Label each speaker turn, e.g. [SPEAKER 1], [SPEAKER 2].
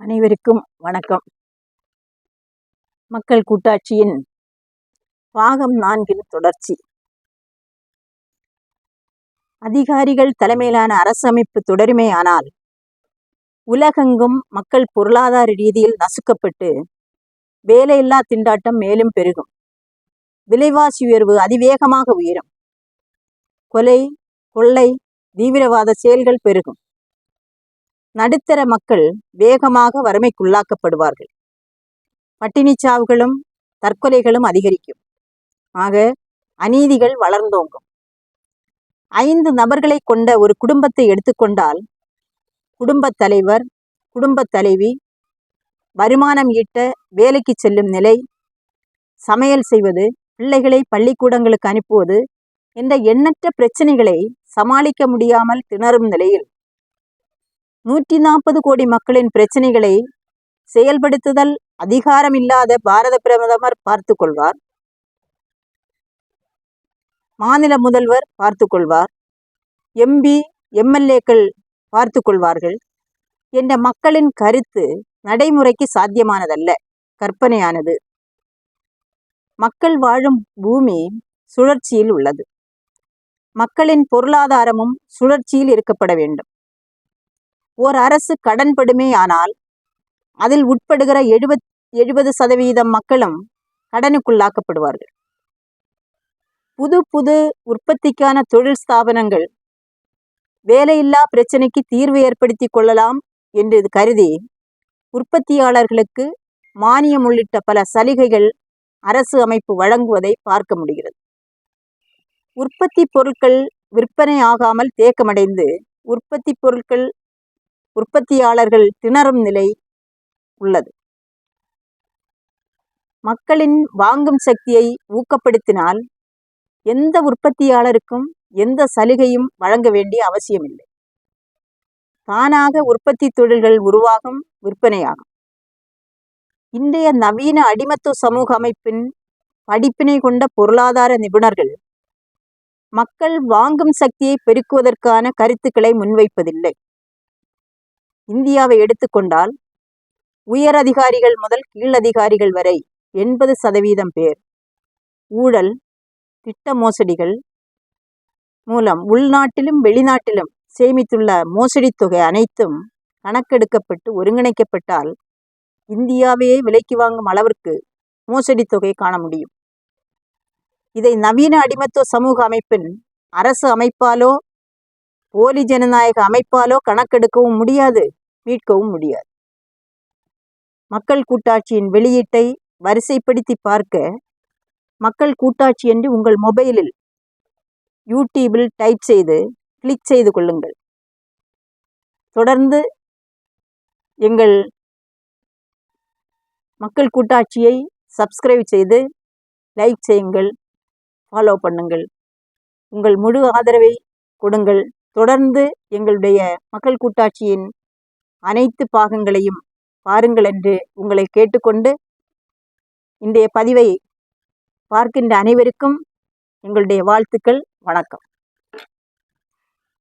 [SPEAKER 1] அனைவருக்கும் வணக்கம். மக்கள் கூட்டாட்சியின் பாகம் நான்கின் தொடர்ச்சி. அதிகாரிகள் தலைமையிலான அரசமைப்பு தொடருமேயானால் உலகெங்கும் மக்கள் பொருளாதார ரீதியில் நசுக்கப்பட்டு வேலையில்லா திண்டாட்டம் மேலும் பெருகும். விலைவாசி உயர்வு அதிவேகமாக உயரும். கொலை கொள்ளை தீவிரவாத செயல்கள் பெருகும். நடுத்தர மக்கள் வேகமாக வறுமைக்குள்ளாக்கப்படுவார்கள். பட்டினிச்சாவுகளும் தற்கொலைகளும் அதிகரிக்கும். ஆக அநீதிகள் வளர்ந்தோங்கும். ஐந்து நபர்களை கொண்ட ஒரு குடும்பத்தை எடுத்துக்கொண்டால் குடும்பத் தலைவர் குடும்பத் தலைவி வருமானம் ஈட்ட வேலைக்கு செல்லும் நிலை சமையல் செய்வது பிள்ளைகளை பள்ளிக்கூடங்களுக்கு அனுப்புவது என்ற எண்ணற்ற பிரச்சனைகளை சமாளிக்க முடியாமல் திணறும் நிலையில் நூற்றி நாற்பது கோடி மக்களின் பிரச்சனைகளை செயல்படுத்துதல் அதிகாரம் இல்லாத பாரத பிரதமர் பார்த்து கொள்வார் மாநில முதல்வர் பார்த்து கொள்வார் எம்பி எம்எல்ஏக்கள் பார்த்து கொள்வார்கள் என்ற மக்களின் கருத்து நடைமுறைக்கு சாத்தியமானதல்ல கற்பனையானது. மக்கள் வாழும் பூமி சுழற்சியில் உள்ளது. மக்களின் பொருளாதாரமும் சுழற்சியில் இருக்கப்பட வேண்டும். ஓர் அரசு கடன்படுமே ஆனால் அதில் உட்படுகிற எழுபத் எழுபது சதவீதம் மக்களும் கடனுக்குள்ளாக்கப்படுவார்கள். புது புது உற்பத்திக்கான தொழில் ஸ்தாபனங்கள் வேலையில்லா பிரச்சனைக்கு தீர்வு ஏற்படுத்தி கொள்ளலாம் என்று கருதி உற்பத்தியாளர்களுக்கு மானியம் உள்ளிட்ட பல சலுகைகள் அரசு அமைப்பு வழங்குவதை பார்க்க முடிகிறது. உற்பத்தி பொருட்கள் விற்பனை ஆகாமல் தேக்கமடைந்து உற்பத்தி பொருட்கள் உற்பத்தியாளர்கள் திணறும் நிலை உள்ளது. மக்களின் வாங்கும் சக்தியை ஊக்கப்படுத்தினால் எந்த உற்பத்தியாளருக்கும் எந்த சலுகையும் வழங்க வேண்டிய அவசியமில்லை. தானாக உற்பத்தி தொழில்கள் உருவாகும் விற்பனையாகும். இன்றைய நவீன அடிமத்துவ சமூக அமைப்பின் படிப்பினை கொண்ட பொருளாதார நிபுணர்கள் மக்கள் வாங்கும் சக்தியை பெருக்குவதற்கான கருத்துக்களை முன்வைப்பதில்லை. இந்தியாவை எடுத்துக்கொண்டால் உயர் அதிகாரிகள் முதல் கீழ் அதிகாரிகள் வரை எண்பது சதவீதம் பேர். ஊழல் திட்ட மோசடிகள் மூலம் உள்நாட்டிலும் வெளிநாட்டிலும் சேமித்துள்ள மோசடி தொகை அனைத்தும் கணக்கெடுக்கப்பட்டு ஒருங்கிணைக்கப்பட்டால் இந்தியாவையே விலைக்கு வாங்கும் அளவிற்கு மோசடி தொகை காண முடியும். இதை நவீன அடிமத்துவ சமூக அமைப்பின் அரசு அமைப்பாலோ போலி ஜனநாயக அமைப்பாலோ கணக்கெடுக்கவும் முடியாது மீட்கவும் முடியாது. மக்கள் கூட்டாட்சியின் வெளியீட்டை வரிசைப்படுத்தி பார்க்க மக்கள் கூட்டாட்சி என்று உங்கள் மொபைலில் யூடியூபில் டைப் செய்து கிளிக் செய்து கொள்ளுங்கள். தொடர்ந்து எங்கள் மக்கள் கூட்டாட்சியை சப்ஸ்கிரைப் செய்து லைக் செய்யுங்கள் ஃபாலோ பண்ணுங்கள். உங்கள் முழு ஆதரவை கொடுங்கள். தொடர்ந்து எங்களுடைய மக்கள் கூட்டாட்சியின் அனைத்து பாகங்களையும் பாருங்கள் என்று உங்களை கேட்டுக்கொண்டு இன்றைய பதிவை பார்க்கின்ற அனைவருக்கும் எங்களுடைய வாழ்த்துக்கள் வணக்கம்.